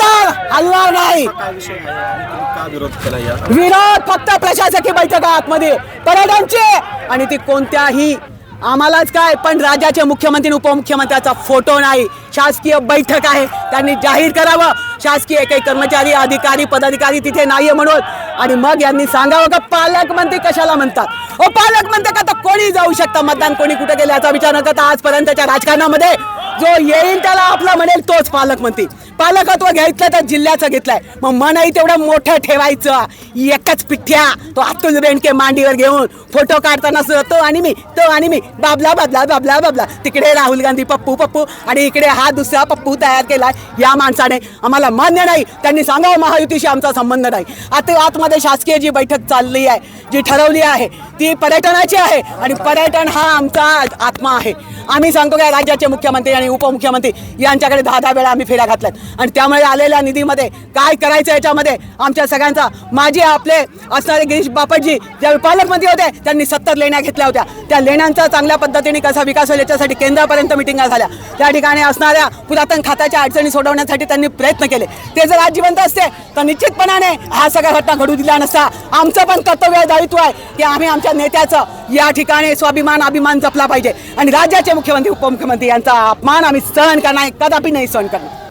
तर हलणार नाही. विरोध फक्त प्रशासकीय बैठका आतमध्ये. पर्यटनचे. आणि ती कोणत्याही आम्हालाच काय पण राज्याचे मुख्यमंत्री उपमुख्यमंत्र्याचा फोटो नाही. शासकीय बैठक आहे. त्यांनी जाहीर करावं. शासकीय काही कर्मचारी अधिकारी पदाधिकारी तिथे नाहीये म्हणून. आणि मग यांनी सांगावं का पालकमंत्री कशाला म्हणतात? ओ पालकमंत्री का? तर कोणी जाऊ शकता? मतदान कोणी कुठे गेले याचा विचार न करता आजपर्यंतच्या राजकारणामध्ये जो येईल त्याला आपला म्हणेल तोच पालक म्हणते पालकत्व घ्यायचं तर जिल्ह्याचं घेतलंय. मग मनही तेवढं मोठं ठेवायचं. एकच पिठ्या. तो अतुल बेंडके मांडीवर घेऊन फोटो काढताना सुद्धा तो आणि मी तो आणि मी. बाबला बाबला बाबला बाबला. तिकडे राहुल गांधी पप्पू पप्पू. आणि इकडे हा दुसरा पप्पू तयार केला या माणसाने आम्हाला मान्य नाही. त्यांनी सांगावं महायुतीशी आमचा संबंध नाही. आता आतमध्ये शासकीय जी बैठक चालली आहे जी ठरवली आहे ती पर्यटनाची आहे आणि पर्यटन हा आमचा आत्मा आहे. आम्ही सांगतो काय राज्याचे मुख्यमंत्री आणि उपमुख्यमंत्री यांच्याकडे दहा दहा वेळा आम्ही फेऱ्या घातल्यात. आणि त्यामुळे आलेल्या निधीमध्ये काय करायचं याच्यामध्ये आमच्या सगळ्यांचा माझे आपले असणारे गिरीश बापटजी ज्यावेळी पालकमंत्री होते त्यांनी सत्तर लेण्या घेतल्या होत्या. त्या लेण्यांचा चांगल्या पद्धतीने कसा विकास होईल याच्यासाठी केंद्रापर्यंत मिटिंगा झाल्या. त्या ठिकाणी असणाऱ्या पुरातन खात्याच्या अडचणी सोडवण्यासाठी त्यांनी प्रयत्न केले. ते जर आज जिवंत असते तर निश्चितपणाने हा सगळा घटना घडू दिला नसता. आमचं पण कर्तव्य दायित्व आहे की आम्ही आमच्या नेत्याचं या ठिकाणी स्वाभिमान अभिमान जपला पाहिजे. आणि राज्याचे मुख्यमंत्री उपमुख्यमंत्री यांचा अपमान आम्ही सहन करणार कदापि नाही सहन करणार.